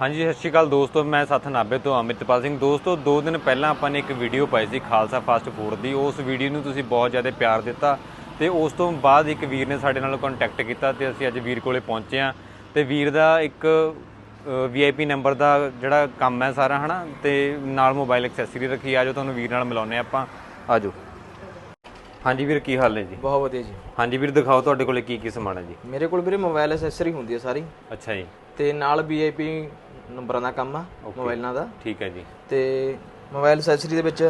ਹਾਂਜੀ, ਸਤਿ ਸ਼੍ਰੀ ਅਕਾਲ ਦੋਸਤੋ, ਮੈਂ ਸੱਥ ਨਾਬੇ ਤੋਂ ਅਮਿਤਪਾਲ ਸਿੰਘ। ਦੋਸਤੋ, ਦੋ ਦਿਨ ਪਹਿਲਾਂ ਆਪਾਂ ਨੇ ਇੱਕ ਵੀਡੀਓ ਪਾਈ ਸੀ ਖਾਲਸਾ ਫਾਸਟ ਫੂਡ ਦੀ। ਉਸ ਵੀਡੀਓ ਨੂੰ ਤੁਸੀਂ ਬਹੁਤ ਜ਼ਿਆਦਾ ਪਿਆਰ ਦਿੱਤਾ ਤੇ ਉਸ ਤੋਂ ਬਾਅਦ ਇੱਕ ਵੀਰ ਨੇ ਸਾਡੇ ਨਾਲ ਕੰਟੈਕਟ ਕੀਤਾ ਤੇ ਅਸੀਂ ਅੱਜ ਵੀਰ ਕੋਲੇ ਪਹੁੰਚੇ ਆ ਤੇ ਵੀਰ ਦਾ ਇੱਕ ਵੀਆਈਪੀ ਨੰਬਰ ਦਾ ਜਿਹੜਾ ਕੰਮ ਹੈ ਸਾਰਾ, ਹਨਾ, ਤੇ ਨਾਲ ਮੋਬਾਈਲ ਐਕਸੈਸਰੀ ਰੱਖੀ ਆਜੋ, ਤੁਹਾਨੂੰ ਵੀਰ ਨਾਲ ਮਿਲਾਉਂਦੇ ਹਾਂ ਆਪਾਂ। ਆਜੋ। ਹਾਂਜੀ ਵੀਰ ਕੀ ਹਾਲ ਨੇ ਜੀ? ਬਹੁਤ ਵਧੀਆ ਜੀ। ਹਾਂਜੀ ਵੀਰ ਦਿਖਾਓ ਤੁਹਾਡੇ ਕੋਲੇ ਕੀ ਕੀ ਸਮਾਨ ਹੈ ਜੀ? ਮੇਰੇ ਕੋਲ ਵੀਰੇ ਮੋਬਾਈਲ ਐਕਸੈਸਰੀ ਹੁੰਦੀ ਹੈ ਸਾਰੀ। ਅੱਛਾ ਜੀ। ਤੇ ਨਾਲ ਵੀਆਈਪੀ ਨੰਬਰਾਂ ਦਾ ਕੰਮ ਆ ਮੋਬਾਈਲਾਂ ਦਾ। ਠੀਕ ਹੈ ਜੀ। ਤੇ ਮੋਬਾਈਲ ਐਕਸੈਸਰੀ ਦੇ ਵਿੱਚ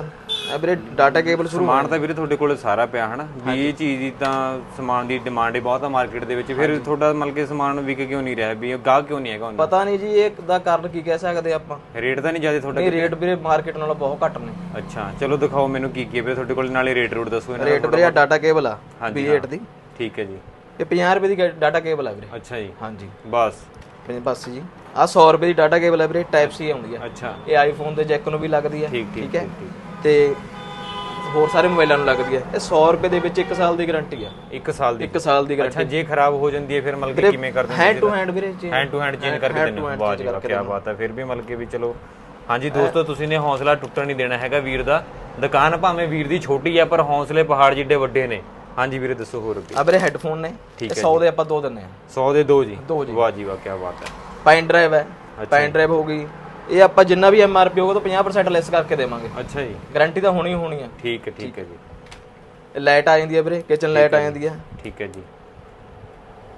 ਵੀਰੇ ਡਾਟਾ ਕੇਬਲ ਸ਼ੁਰੂ ਸਮਾਨ ਤਾਂ ਵੀਰੇ ਤੁਹਾਡੇ ਕੋਲੇ ਸਾਰਾ ਪਿਆ ਹਨਾ? ਵੀ ਇਹ ਚੀਜ਼ ਦੀ ਤਾਂ ਸਮਾਨ ਦੀ ਡਿਮਾਂਡ ਹੀ ਬਹੁਤ ਆ ਮਾਰਕੀਟ ਦੇ ਵਿੱਚ। ਫਿਰ ਤੁਹਾਡਾ ਮਤਲਬ ਕਿ ਸਮਾਨ ਵਿਕ ਕਿਉਂ ਨਹੀਂ ਰਿਹਾ? ਵੀ ਗਾਹ ਕਿਉਂ ਨਹੀਂ ਹੈਗਾ ਉਹਨਾਂ ਪਤਾ ਨਹੀਂ ਜੀ ਇਹ ਦਾ ਕਾਰਨ ਕੀ ਕਹਿ ਸਕਦੇ ਆਪਾਂ? ਰੇਟ ਤਾਂ ਨਹੀਂ ਜ਼ਿਆਦਾ ਤੁਹਾਡਾ ਰੇਟ ਵੀਰੇ ਮਾਰਕੀਟ ਨਾਲੋਂ ਬਹੁਤ ਘੱਟ ਨੇ। ਅੱਛਾ ਚਲੋ ਦਿਖਾਓ ਮੈਨੂੰ ਕੀ ਕੀ ਹੈ ਵੀਰੇ ਤੁਹਾਡੇ ਕੋਲ ਨਾਲੇ ਰੇਟ ਰੂਟ ਦੱਸੋ ਇਹਨਾਂ ਦਾ ਰੇਟ ਵੀਰੇ ਡਾਟਾ ਕੇਬਲ ਆ ਹਾਂਜੀ, B8 ਦੀ। ਠੀਕ ਹੈ ਜੀ। ਇਹ 50 ਰੁਪਏ ਦੀ ਡਾਟਾ ਕੇਬਲ ਆ ਵੀਰੇ। ਅੱਛਾ ਜੀ। ਹਾਂਜੀ। ਬਸ। ਬਸ ਜੀ। ਆ 100 ਰੁਪਏ ਦੀ ਡਾਟਾ ਕੇਬਲ ਆ ਵੀਰੇ ਟਾਈਪ C ਆਉਂਦੀ ਆ। ਅੱਛਾ। ਇਹ ਆਈਫੋਨ ਦੇ ਜੈਕ ਨੂੰ ਵੀ ਲੱਗਦੀ ਹੈ ਠੀਕ ਠੀਕ ਹੈ? ਤੇ ਹੋਰ ਸਾਰੇ ਮੋਬਾਈਲਾਂ ਨੂੰ ਲੱਗਦੀ ਹੈ। ਇਹ 100 ਰੁਪਏ ਦੇ ਵਿੱਚ 1 ਸਾਲ ਦੀ ਗਾਰੰਟੀ ਆ। 1 ਸਾਲ ਦੀ। 1 ਸਾਲ ਦੀ ਅੱਛਾ ਜੇ ਖਰਾਬ ਹੋ ਜਾਂਦੀ ਹੈ ਫਿਰ ਮਤਲਬ ਕਿ ਕਿਵੇਂ ਕਰਦੇ ਹੈਂਡ ਟੂ ਹੈਂਡ ਵੀਰੇ ਜੀ ਹੈਂਡ ਟੂ ਹੈਂਡ ਚੇਂਜ ਕਰਕੇ ਦਿੰਦੇ। ਵਾਹ ਜੀ ਕੀ ਬਾਤ ਹੈ। ਫਿਰ ਵੀ ਮਤਲਬ ਕਿ ਵੀ ਚਲੋ ਹਾਂਜੀ ਦੋਸਤੋ ਤੁਸੀਂ ਨੇ ਹੌਸਲਾ ਟੁੱਟਣ ਨਹੀਂ ਦੇਣਾ ਹੈਗਾ ਵੀਰ ਦਾ। ਦੁਕਾਨ ਭਾਵੇਂ ਵੀਰ ਦੀ ਛੋਟੀ ਆ ਪਰ ਹੌਸਲੇ ਪਹਾੜ ਜਿੱਡੇ ਵੱਡੇ ਨੇ। ਹਾਂਜੀ ਵੀਰੇ ਦੱਸੋ ਹੋਰ ਅੱਗੇ। ਆ ਵੀਰੇ ਹੈੱਡਫੋਨ ਨੇ। ਇਹ 100 ਦੇ ਆਪਾਂ ਦੋ ਦਿੰਨੇ ਆ 100 ਦੇ ਦੋ ਜੀ। ਵਾਹ ਜੀ ਵਾਹ ਕੀ ਬਾਤ ਹੈ। ਪਾਈਨ ਡਰਾਈਵ ਹੈ। ਪਾਈਨ ਡਰਾਈਵ ਹੋ ਗਈ। ਇਹ ਆਪਾਂ ਜਿੰਨਾ ਵੀ ਐਮਆਰਪੀ ਹੋਊਗਾ ਤਾਂ 50% ਲੈਸ ਕਰਕੇ ਦੇਵਾਂਗੇ। ਅੱਛਾ ਜੀ। ਗਾਰੰਟੀ ਤਾਂ ਹੋਣੀ ਹੋਣੀ ਆ। ਠੀਕ ਹੈ ਠੀਕ ਹੈ ਜੀ। ਲਾਈਟ ਆ ਜਾਂਦੀ ਹੈ ਵੀਰੇ ਕਿਚਨ ਲਾਈਟ ਆ ਜਾਂਦੀ ਹੈ। ਠੀਕ ਹੈ ਜੀ।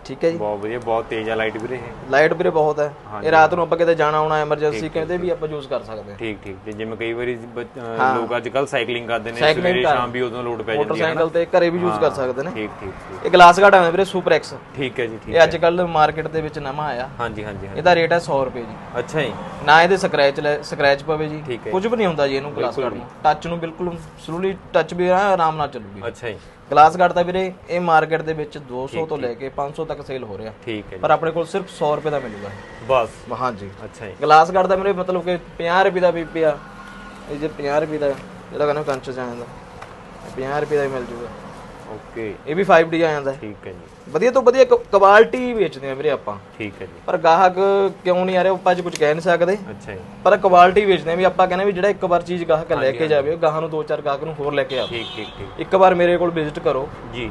ਠੀਕ ਹੈ ਜੀ। ਬਹੁਤ ਵਧੀਆ ਬਹੁਤ ਤੇਜ਼ ਆ ਲਾਈਟ ਵੀਰੇ ਇਹ। ਲਾਈਟ ਵੀਰੇ ਬਹੁਤ ਹੈ। ਇਹ ਰਾਤ ਨੂੰ ਆਪਾਂ ਕਿਤੇ ਜਾਣਾ ਆਉਣਾ ਐਮਰਜੈਂਸੀ ਕਹਿੰਦੇ ਵੀ ਆਪਾਂ ਯੂਜ਼ ਕਰ ਸਕਦੇ ਹਾਂ। ਠੀਕ ਠੀਕ। ਤੇ ਜਿਵੇਂ ਕਈ ਵਾਰੀ ਲੋਕ ਅੱਜ ਕੱਲ ਸਾਈਕਲਿੰਗ ਕਰਦੇ ਨੇ ਸਵੇਰੇ ਸ਼ਾਮ ਵੀ ਉਦੋਂ ਲੋਡ ਪੈ ਜਾਂਦੀ ਹੈ ਮੋਟਰਸਾਈਕਲ ਤੇ ਘਰੇ ਵੀ ਯੂਜ਼ ਕਰ ਸਕਦੇ ਨੇ। ਠੀਕ ਠੀਕ ਇਹ ਗਲਾਸ ਘਾਟ ਆਉਂਦਾ ਵੀਰੇ ਸੁਪਰ ਐਕਸ ਠੀਕ ਹੈ ਜੀ ਠੀਕ ਇਹ ਅੱਜ ਕੱਲ ਮਾਰਕੀਟ ਦੇ ਵਿੱਚ ਨਵਾਂ ਆਇਆ। ਹਾਂਜੀ ਹਾਂਜੀ ਇਹਦਾ ਰੇਟ ਹੈ 100 ਰੁਪਏ ਜੀ। ਅੱਛਾ ਜੀ। ਨਾ ਇਹਦੇ ਸਕ੍ਰੈਚ ਸਕ੍ਰੈਚ ਪਵੇ ਜੀ। ਕੁਝ ਵੀ ਨਹੀਂ ਹੁੰਦਾ ਜੀ ਇਹਨੂੰ ਗਲਾਸ ਗਾਰਡ ਨੂੰ। ਟੱਚ ਨੂੰ ਬਿਲਕੁਲ ਸਲੋਲੀ ਟੱਚ ਵੀ ਆਰਾਮ ਨਾਲ ਚੱਲੂਗੀ। ਅੱਛਾ ਜੀ। ਗਲਾਸ ਗਾਰਡ ਤਾਂ ਵੀਰੇ ਇਹ ਮਾਰਕੀਟ ਦੇ ਵਿੱਚ 200 ਤੋਂ ਲੈ ਕੇ 500 ਤੱਕ ਸੇਲ ਹੋ ਰਿਹਾ। ਠੀਕ ਹੈ ਪਰ ਆਪਣੇ ਕੋਲ ਸਿਰਫ 100 ਰੁਪਏ ਦਾ ਮਿਲੂਗਾ। ਬਸ। ਹਾਂਜੀ। ਅੱਛਾ ਜੀ। ਗਲਾਸ ਗਾਰਡ ਦਾ ਮੇਰੇ ਮਤਲਬ ਕਿ 50 ਰੁਪਏ ਦਾ ਵੀ ਪਿਆ। ਇਹ ਜੇ 50 ਰੁਪਏ ਦਾ ਜਿਹੜਾ ਕਹਿੰਦਾ ਕੰਚ ਜਾਂਦਾ 50 ਰੁਪਏ ਦਾ ਮਿਲ ਜੂਗਾ। ਓਕੇ। ਇਹ ਵੀ 5D ਆ ਜਾਂਦਾ ਠੀਕ ਹੈ ਜੀ। ਵਧੀਆ ਤੋਂ ਵਧੀਆ ਕੁਆਲਿਟੀ ਵੇਚਦੇ ਆ ਵੀਰੇ ਆਪਾਂ। ਠੀਕ ਹੈ ਜੀ। ਪਰ ਗਾਹਕ ਕਿਉਂ ਨਹੀਂ ਆ ਰਿਹਾ ਆਪਾਂ ਅੱਜ ਕੁਝ ਕਹਿ ਨਹੀਂ ਸਕਦੇ। ਅੱਛਾ ਜੀ। ਪਰ ਕੁਆਲਿਟੀ ਵੇਚਦੇ ਆ ਵੀ ਆਪਾਂ ਕਹਿੰਦੇ ਵੀ ਜਿਹੜਾ ਇੱਕ ਵਾਰ ਚੀਜ਼ ਗਾਹਕ ਲੈ ਕੇ ਜਾਵੇ ਉਹ ਗਾਹਾਂ ਨੂੰ ਦੋ ਚਾਰ ਗਾਹਕ ਨੂੰ ਹੋਰ ਲੈ ਕੇ ਆਵੇ। ਠੀਕ ਠੀਕ ਠੀਕ। ਇੱਕ ਵਾਰ ਮੇਰੇ ਕੋਲ ਵਿਜ਼ਿਟ ਕਰੋ। ਜੀ।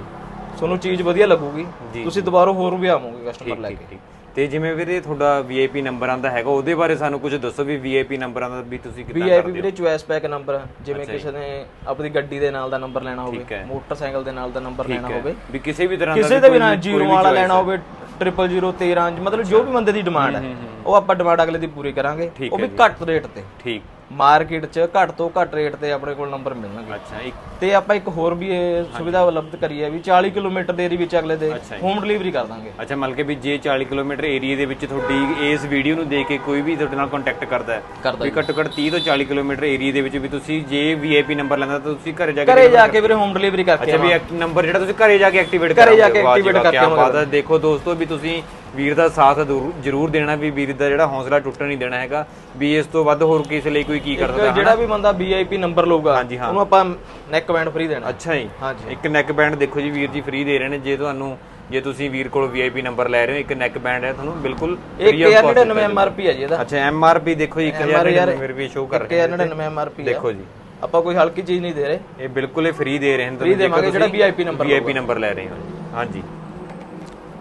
ਤੁਹਾਨੂੰ ਚੀਜ਼ ਵਧੀਆ ਲੱਗੂਗੀ। ਤੁਸੀਂ ਦੁਬਾਰਾ ਹੋਰ ਵੀ ਆਵੋਗੇ ਕਸਟਮਰ ਲੈ ਠੀਕ ਕੇ। ਠੀਕ। ਤੇ ਜਿਵੇਂ ਵੀਰੇ ਤੁਹਾਡਾ ਵੀਆਈਪੀ ਨੰਬਰ ਆਂਦਾ ਹੈਗਾ ਉਹਦੇ ਬਾਰੇ ਸਾਨੂੰ ਕੁਝ ਦੱਸੋ ਵੀ ਵੀਆਈਪੀ ਨੰਬਰਾਂ ਦਾ ਵੀ ਤੁਸੀਂ ਕਿੱਦਾਂ ਵੀਆਈਪੀ ਵੀਰੇ ਚੁਆਇਸ ਪੈਕ ਨੰਬਰ ਜਿਵੇਂ ਕਿਸੇ ਨੇ ਆਪਣੀ ਗੱਡੀ ਦੇ ਨਾਲ ਦਾ ਨੰਬਰ ਲੈਣਾ ਠੀਕ ਹੈ। ਹੋਵੇ ਮੋਟਰਸਾਈਕਲ ਦੇ ਨਾਲ ਦਾ ਨੰਬਰ ਲੈਣਾ ਹੋਵੇ। ਵੀ ਕਿਸੇ ਵੀ ਤਰ੍ਹਾਂ ਦਾ ਕਿਸੇ ਦੇ ਵੀ ਨਾ ਜ਼ੀਰੋ ਵਾਲਾ ਲੈਣਾ ਹੋਵੇ 000 13 ਮਤਲਬ ਜੋ ਵੀ ਬੰਦੇ ਦੀ ਡਿਮਾਂਡ ਹੈ ਉਹ ਆਪਾਂ ਡਿਮਾਂਡ ਅਗਲੇ ਦੀ ਪੂਰੀ ਕਰਾਂਗੇ ਉਹ ਵੀ ਘੱਟ ਰੇਟ ਤੇ। ਠੀਕ। ਮਾਰਕੀਟ 'ਚ ਘੱਟ ਤੋਂ ਘੱਟ ਰੇਟ ਤੇ ਆਪਣੇ ਕੋਲ ਨੰਬਰ ਮਿਲਣਗੇ। ਅੱਛਾ ਇੱਕ ਤੇ ਆਪਾਂ ਇੱਕ ਹੋਰ ਵੀ ਇਹ ਸੁਵਿਧਾ ਉਪਲਬਧ ਕਰੀ ਹੈ ਵੀ 40 ਕਿਲੋਮੀਟਰ ਦੇ ਏਰੀਆ ਵਿੱਚ ਅਗਲੇ ਦੇ ਹੋਮ ਡਿਲੀਵਰੀ ਕਰ ਦਾਂਗੇ। ਅੱਛਾ ਮਤਲਬ ਕਿ ਵੀ ਜੇ 40 ਕਿਲੋਮੀਟਰ ਏਰੀਆ ਦੇ ਵਿੱਚ ਤੁਹਾਡੀ ਇਸ ਵੀਡੀਓ ਨੂੰ ਦੇਖ ਕੇ ਕੋਈ ਵੀ ਤੁਹਾਡੇ ਨਾਲ ਕੰਟੈਕਟ ਕਰਦਾ ਹੈ ਕਰਦਾ ਵੀ ਘੱਟੋ ਘੱਟ 30 ਤੋਂ 40 ਕਿਲੋਮੀਟਰ ਏਰੀਆ ਦੇ ਵਿੱਚ ਵੀ ਤੁਸੀਂ ਜੇ ਵੀਆਈਪੀ ਨੰਬਰ ਲੈਂਦਾ ਤਾਂ ਤੁਸੀਂ ਘਰੇ ਜਾ ਕੇ ਘਰੇ ਜਾ ਕੇ ਵੀਰੇ ਹੋਮ ਡਿਲੀਵਰੀ ਕਰਕੇ ਅੱਛਾ ਵੀ ਨੰਬਰ ਜਿਹੜਾ ਤੁਸੀਂ ਘਰੇ ਜਾ ਕੇ ਐਕਟੀਵੇਟ ਘਰੇ ਜਾ ਕੇ activate ਕਰਕੇ ਹੈ। ਦੇਖੋ ਦੋਸਤੋ ਵੀ ਤੁਸੀਂ ਵੀਰ ਦਾ ਸਾਥ ਜ਼ਰੂਰ- ਦੇਣਾ ਵੀ ਵੀਰ ਦਾ ਜਿਹੜਾ ਹੌਸਲਾ ਟੁੱਟਣ ਨਹੀਂ ਦੇਣਾ ਹੈਗਾ। ਵੀ ਇਸ ਤੋਂ ਵੱਧ ਹੋਰ ਕਿਸੇ ਲਈ ਕੋਈ ਕੀ ਕਰ ਸਕਦਾ ਜਿਹੜਾ ਵੀ ਬੰਦਾ ਵੀਆਈਪੀ ਨੰਬਰ ਲਊਗਾ। ਉਹਨੂੰ ਆਪਾਂ ਨੈਕ ਬੈਂਡ ਫ੍ਰੀ ਦੇਣਾ। ਅੱਛਾ ਜੀ। ਹਾਂਜੀ। ਇੱਕ ਨੈਕ ਬੈਂਡ ਦੇਖੋ ਜੀ ਵੀਰ ਜੀ ਫ੍ਰੀ ਦੇ ਰਹੇ ਨੇ। ਜੇ ਤੁਹਾਨੂੰ ਜੇ ਤੁਸੀਂ ਵੀਰ ਕੋਲ ਵੀਆਈਪੀ ਨੰਬਰ ਲੈ ਰਹੇ ਹੋ ਇੱਕ ਨੈਕ ਬੈਂਡ ਹੈ ਤੁਹਾਨੂੰ ਬਿਲਕੁਲ 1099 ਐਮਆਰਪੀ ਹੈ ਜੀ ਇਹਦਾ। ਅੱਛਾ ਐਮਆਰਪੀ ਦੇਖੋ ਜੀ 1099 ਰੁਪਏ ਸ਼ੋ ਕਰ ਰਹੇ 1099 ਐਮਆਰਪੀ ਹੈ। ਦੇਖੋ ਜੀ। ਆਪਾਂ ਕੋਈ ਹਲਕੀ ਚੀਜ਼ ਨਹੀਂ ਦੇ ਰਹੇ। ਇਹ ਬਿਲਕੁਲ ਹੀ ਫ੍ਰੀ ਦੇ ਰਹੇ ਨੇ ਫ੍ਰੀ ਦੇਵਾਂਗੇ ਜਿਹੜਾ ਵੀਆਈਪੀ ਨੰਬਰ ਵੀਆਈਪੀ ਨੰਬਰ ਲੈ ਰਹੇ ਹੋ। ਹਾਂਜੀ।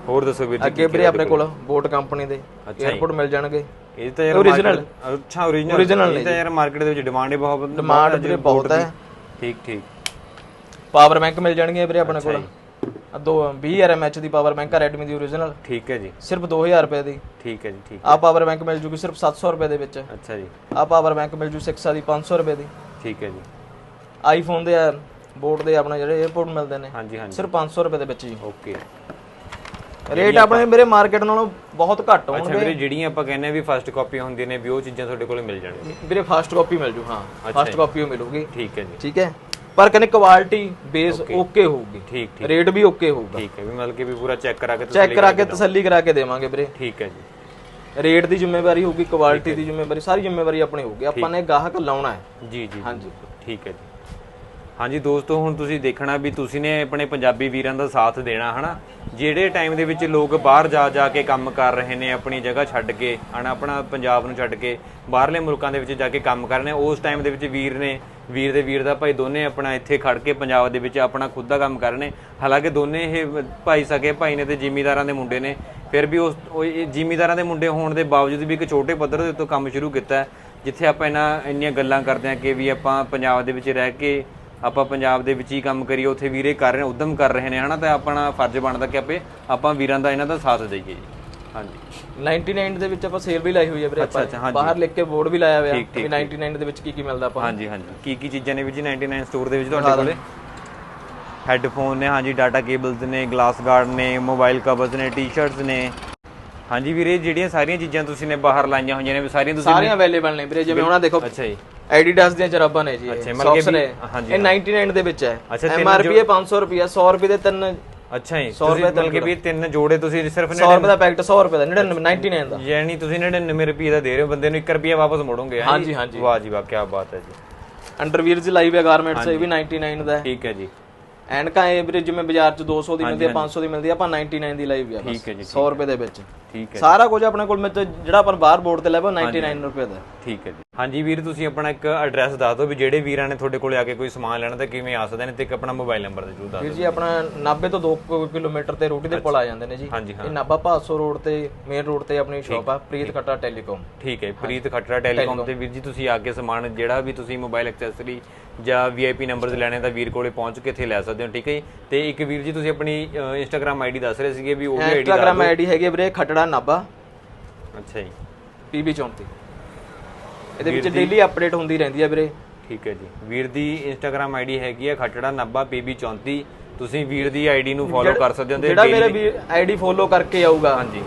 ਹੋਰ ਦੱਸੋ ਵੀਰ ਜੀ ਅੱਗੇ ਵੀਰੇ ਆਪਣੇ ਕੋਲ ਬੋਟ ਕੰਪਨੀ ਦੇ 에어ਪੋਰਟ ਮਿਲ ਜਾਣਗੇ। ਇਹ ਤਾਂ ਯਾਰ ਓਰੀਜਨਲ ਅੱਛਾ ਓਰੀਜਨਲ ਇਹ ਤਾਂ ਯਾਰ ਮਾਰਕੀਟ ਦੇ ਵਿੱਚ ਡਿਮਾਂਡ ਹੈ ਬਹੁਤ ਡਿਮਾਂਡ ਵੀਰੇ ਬਹੁਤ ਹੈ। ਠੀਕ ਠੀਕ। ਪਾਵਰ ਬੈਂਕ ਮਿਲ ਜਾਣਗੇ ਵੀਰੇ ਆਪਣੇ ਕੋਲ। ਦੋ 20 ਐਮਐਚ ਦੀ ਪਾਵਰ ਬੈਂਕ ਹੈ Redmi ਦੀ origignal ਠੀਕ ਹੈ ਜੀ। ਸਿਰਫ 2000 ਰੁਪਏ ਦੀ। ਠੀਕ ਹੈ ਜੀ ਠੀਕ ਆ ਪਾਵਰ ਬੈਂਕ ਮਿਲ ਜੂਗੀ ਸਿਰਫ 700 ਰੁਪਏ ਦੇ ਵਿੱਚ। ਅੱਛਾ ਜੀ। ਆ ਪਾਵਰ ਬੈਂਕ ਮਿਲ ਜੂ 6 ਦੀ 500 ਰੁਪਏ ਦੀ। ਠੀਕ ਹੈ ਜੀ। ਆਈਫੋਨ ਦੇ ਬੋਰਡ ਦੇ ਆਪਣੇ ਜਿਹੜੇ 에어ਪੋਰਟ ਮਿਲਦੇ ਨੇ। ਹਾਂਜੀ ਹਾਂਜੀ। ਸਿਰਫ 500 ਰੁਪਏ ਦੇ ਵਿੱਚ ਜੀ। ਓਕੇ ਰੇਟ ਆਪਣੇ ਮੇਰੇ ਮਾਰਕੀਟ ਨਾਲੋਂ ਬਹੁਤ ਘੱਟ ਅੱਛਾ ਹੋਣਗੇ। ਵੀਰੇ ਜਿਹੜੀਆਂ ਆਪਾਂ ਕਹਿੰਦੇ ਆ ਵੀ ਫਸਟ ਕਾਪੀ ਹੁੰਦੀਆਂ ਨੇ ਵੀ ਉਹ ਚੀਜ਼ਾਂ ਤੁਹਾਡੇ ਕੋਲ ਮਿਲ ਜਾਣਗੀਆਂ। ਵੀਰੇ ਫਾਸਟ ਕਾਪੀ ਮਿਲ ਜੂ ਹਾਂ। ਫਾਸਟ ਕਾਪੀ ਮਿਲੂਗੀ। ਠੀਕ ਹੈ ਜੀ। ਠੀਕ ਹੈ? ਪਰ ਕਹਿੰਦੇ ਕੁਆਲਿਟੀ ਬੇਸ ਓਕੇ ਹੋਊਗੀ। ਠੀਕ ਠੀਕ। ਰੇਟ ਵੀ ਓਕੇ ਹੋਊਗਾ। ਠੀਕ ਹੈ ਵੀ ਮਤਲਬ ਕਿ ਵੀ ਪੂਰਾ ਚੈੱਕ ਕਰਾ ਕੇ ਚੈੱਕ ਕਰਾ ਕੇ ਤਸੱਲੀ ਕਰਾ ਕੇ ਦੇਵਾਂਗੇ ਵੀਰੇ। ਠੀਕ ਹੈ ਜੀ। ਰੇਟ ਦੀ ਜ਼ਿੰਮੇਵਾਰੀ ਹੋਊਗੀ ਕੁਆਲਿਟੀ ਦੀ ਜ਼ਿੰਮੇਵਾਰੀ ਸਾਰੀ ਜ਼ਿੰਮੇਵਾਰੀ ਆਪਣੀ ਹੋਊਗੀ। ਆਪਾਂ ਨੇ ਗਾਹਕ ਲਾਉਣਾ ਹੈ। ਜੀ ਜੀ ਹਾਂਜੀ। ਠੀਕ ਹੈ ਜੀ। ਹਾਂਜੀ ਦੋਸਤੋ, ਹੁਣ ਤੁਸੀਂ ਦੇਖਣਾ ਵੀ ਤੁਸੀਂ ਨੇ ਆਪਣੇ ਪੰਜਾਬੀ ਵੀਰਾਂ ਦਾ ਸਾਥ ਦੇਣਾ, ਹਨਾ? ਜਿਹੜੇ ਟਾਈਮ ਦੇ ਵਿੱਚ ਲੋਕ ਬਾਹਰ ਜਾ ਜਾ ਕੇ ਕੰਮ ਕਰ ਰਹੇ ਨੇ, ਆਪਣੀ ਜਗ੍ਹਾ ਛੱਡ ਕੇ, ਹਨਾ, ਆਪਣਾ ਪੰਜਾਬ ਨੂੰ ਛੱਡ ਕੇ, ਬਾਹਰਲੇ ਮੁਲਕਾਂ ਦੇ ਵਿੱਚ ਜਾ ਕੇ ਕੰਮ ਕਰ ਰਹੇ ਨੇ, ਉਸ ਟਾਈਮ ਦੇ ਵਿੱਚ ਵੀਰ ਨੇ, ਵੀਰ ਦੇ ਵੀਰ ਦਾ ਭਾਈ ਦੋਨੇ ਆਪਣਾ ਇੱਥੇ ਖੜ ਕੇ ਪੰਜਾਬ ਦੇ ਵਿੱਚ ਆਪਣਾ ਖੁਦ ਦਾ ਕੰਮ ਕਰ ਰਹੇ ਨੇ। ਹਾਲਾਂਕਿ ਦੋਨੇ ਇਹ ਭਾਈ ਸਕੇ, ਭਾਈ ਨੇ ਤੇ ਜ਼ਿਮੀਦਾਰਾਂ ਦੇ ਮੁੰਡੇ ਨੇ, ਫਿਰ ਵੀ ਉਸ ਜ਼ਿਮੀਦਾਰਾਂ ਦੇ ਮੁੰਡੇ ਹੋਣ ਦੇ ਬਾਵਜੂਦ ਵੀ ਇੱਕ ਛੋਟੇ ਪੱਧਰ ਦੇ ਉੱਤੇ ਕੰਮ ਸ਼ੁਰੂ ਕੀਤਾ ਜਿੱਥੇ ਆਪਾਂ ਇਹਨਾਂ, ਇੰਨੀਆਂ ਗੱਲਾਂ ਕਰਦੇ ਹਾਂ ਕਿ ਵੀ ਆਪਾਂ ਪੰਜਾਬ ਦੇ ਵਿੱਚ ਰਹਿ ਕੇ ਆਪਾਂ ਪੰਜਾਬ ਦੇ ਵਿੱਚ ਹੀ ਕੰਮ ਕਰੀਏ ਉੱਥੇ ਵੀਰੇ ਕਰ ਰਹੇ ਨੇ ਉਦਮ ਕਰ ਰਹੇ ਨੇ ਹਨਾ? ਤਾਂ ਆਪਣਾ ਫਰਜ਼ ਬਣਦਾ ਕਿ ਆਪੇ ਆਪਾਂ ਵੀਰਾਂ ਦਾ ਇਹਨਾਂ ਦਾ ਸਾਥ ਦੇਈਏ ਜੀ। ਹਾਂਜੀ। 99 ਦੇ ਵਿੱਚ ਆਪਾਂ ਸੇਲ ਵੀ ਲਾਈ ਹੋਈ ਹੈ ਵੀਰੇ ਅੱਛਾ, ਅੱਛਾ, ਆਪਾਂ ਹਾਂਜੀ। ਬਾਹਰ ਲਿਖ ਕੇ ਬੋਰਡ ਵੀ ਲਾਇਆ ਹੋਇਆ ਠੀਕ, ਠੀਕ, ਵੀ 99 ਦੇ ਵਿੱਚ ਕੀ ਕੀ ਮਿਲਦਾ ਆਪਾਂ ਨੂੰ। ਹਾਂਜੀ ਹਾਂਜੀ। ਕੀ ਕੀ ਚੀਜ਼ਾਂ ਨੇ ਵੀ ਜੀ 99 ਸਟੋਰ ਦੇ ਵਿੱਚ ਤੁਹਾਡੇ ਕੋਲੇ? ਹੈੱਡਫੋਨ ਨੇ ਹਾਂਜੀ ਡਾਟਾ ਕੇਬਲਸ ਨੇ ਗਲਾਸ ਗਾਰਡ ਨੇ ਮੋਬਾਈਲ ਕਵਰਸ ਨੇ ਟੀ-ਸ਼ਰਟਸ ਨੇ। ਹਾਂਜੀ ਵੀਰੇ ਜਿਹੜੀਆਂ ਸਾਰੀਆਂ ਚੀਜ਼ਾਂ ਤੁਸੀਂ ਨੇ ਬਾਹਰ ਲਾਈਆਂ ਹੋਈਆਂ ਨੇ ਵੀ ਸਾਰੀਆਂ ਤੁਸੀਂ ਸਾਰੀਆਂ ਅਵੇਲੇਬਲ ਨੇ ਵੀਰੇ ਜਿਵੇਂ ਉਹਨਾਂ ਦੇਖੋ ਅੱਛਾ ਜੀ। ਐਡੀਡਾਸ ਦੀਆਂ ਜਰਾਬਾਂ ਨੇ ਜੀ ਅੱਛਾ, ਮਤਲਬ ਕਿ socks ਨੇ। ਵੀ- ਹਾਂਜੀ, ਇਹ 99 ਦੇ ਵਿੱਚ ਹੈ। ਅੱਛਾ, ਤਿੰਨ ਐਮ ਆਰ ਪੀ 500 ਰੁਪਿਆ 100 ਰੁਪਏ ਦੇ ਤਿੰਨ ਅੱਛਾ ਜੀ 100 ਤੁਸੀਂ ਰੁਪਏ ਮਤਲਬ ਕਿ ਵੀ ਤਿੰਨ ਜੋੜੇ ਤੁਸੀਂ ਸਿਰਫ 100 ਰੁਪਏ ਦਾ ਪੈਕਟ 100 ਰੁਪਏ ਦਾ 99 99 ਦਾ। ਯਾਨੀ ਤੁਸੀਂ 99 ਰੁਪਏ ਦਾ ਦੇ ਰਹੇ ਹੋ ਬੰਦੇ ਨੂੰ 1 ਰੁਪਿਆ ਵਾਪਸ ਮੋੜੋਗੇ ਹੈਂ? ਹਾਂਜੀ, ਹਾਂਜੀ। ਵਾਹ ਜੀ ਵਾਹ ਕੀ ਬਾਤ ਹੈ ਜੀ। ਅੰਡਰਵੀਅਰਸ ਲਾਈਵ ਹੈ ਗਾਰਮੈਂਟਸ ਇਹ ਵੀ 99 ਦਾ ਹੈ। ਠੀਕ ਹੈ ਜੀ। ਐਨਕਾਂ ਇਹ ਵੀਰੇ ਜਿਵੇਂ ਬਾਜ਼ਾਰ 'ਚ 200 ਦੀ ਮਿਲਦੀ ਹੈ 500 ਦੀ ਮਿਲਦੀ ਹੈ ਆਪਾਂ 99 ਦੀ ਲਾਈਵ ਹੈ ਠੀਕ ਹੈ ਜੀ 100 ਰੁਪਏ ਦੇ ਵਿੱਚ। ਠੀਕ ਹੈ ਸਾਰਾ ਕੁਝ ਆਪਣੇ ਕੋਲ ਮੈਂ ਤੇ ਜਿਹੜਾ ਆਪਾਂ ਬਾਹਰ ਬੋਰਡ ਤੇ ਲੈਵਾ 99 ਰੁਪਏ ਦਾ। ਠੀਕ ਹੈ ਜੀ। ਹਾਂਜੀ ਵੀਰ ਤੁਸੀਂ ਆਪਣਾ ਇੱਕ ਐਡਰੈਸ ਦੱਸ ਦਿਓ ਵੀ ਜਿਹੜੇ ਵੀਰਾਂ ਨੇ ਤੁਹਾਡੇ ਕੋਲੇ ਆ ਕੇ ਕੋਈ ਸਮਾਨ ਲੈਣਾ ਤਾਂ ਕਿਵੇਂ ਆ ਸਕਦੇ ਨੇ ਤੇ ਇੱਕ ਆਪਣਾ ਮੋਬਾਈਲ ਨੰਬਰ ਜਰੂਰ ਦੱਸ ਵੀਰ ਜੀ ਆਪਣਾ 90 ਤੋਂ 2 ਕਿਲੋਮੀਟਰ ਤੇ ਰੋਟੀ ਦੇ ਪੁਲ ਆ ਜਾਂਦੇ ਨੇ ਜੀ। ਇਹ ਨਾਭਾ ਭਾਸੋ ਰੋਡ ਤੇ ਮੇਨ ਰੋਡ ਤੇ ਆਪਣੀ ਸ਼ਾਪ ਆ ਪ੍ਰੀਤ ਖੱਟਾ ਟੈਲੀਕਾਮ। ਠੀਕ ਹੈ ਪ੍ਰੀਤ ਖੱਟਰਾ ਟੈਲੀਕਾਮ ਤੇ ਵੀਰ ਜੀ ਤੁਸੀਂ ਆ ਕੇ ਸਮਾਨ ਜਿਹੜਾ ਵੀ ਤੁਸੀਂ ਮੋਬਾਈਲ ਐਕਸੈਸਰੀ ਜਾਂ ਵੀਆਈਪੀ ਨੰਬਰਸ ਲੈਣੇ ਤਾਂ ਵੀਰ ਕੋਲੇ ਪਹੁੰਚ ਕੇ ਇੱਥੇ ਲੈ ਸਕਦੇ ਹੋ ਠੀਕ ਹੈ ਜੀ? ਤੇ ਇੱਕ ਵੀਰ ਜੀ ਤੁਸੀਂ ਆਪਣੀ ਇੰਸਟਾਗ੍ਰam ਆਈਡੀ ਦੱਸ ਰਹੇ ਸੀਗੇ ਵੀ ਉਹ ਵੀ ਆਈਡੀ ਇੰਸਟਾਗ੍ਰam ਆਈਡੀ ਹੈਗੀ ਵੀਰੇ ਖੱਟੜਾ ਨਾਭਾ। ਅੱਛਾ ਜੀ। ਪੀਬੀ 34 ਇਹਦੇ ਵਿੱਚ ਡੇਲੀ ਅਪਡੇਟ ਹੁੰਦੀ ਰਹਿੰਦੀ ਹੈ ਵੀਰੇ। ਠੀਕ ਹੈ ਜੀ। ਵੀਰ ਦੀ ਇੰਸਟਾਗ੍ਰam ਆਈਡੀ ਹੈਗੀ ਹੈ ਖੱਟੜਾ 90 pb34 ਤੁਸੀਂ ਵੀਰ ਦੀ ਆਈਡੀ ਨੂੰ ਫੋਲੋ ਕਰ ਸਕਦੇ ਹੋ ਜਿਹੜਾ ਮੇਰੇ ਆਈਡੀ ਫੋਲੋ ਕਰਕੇ ਆਊਗਾ। ਹਾਂਜੀ।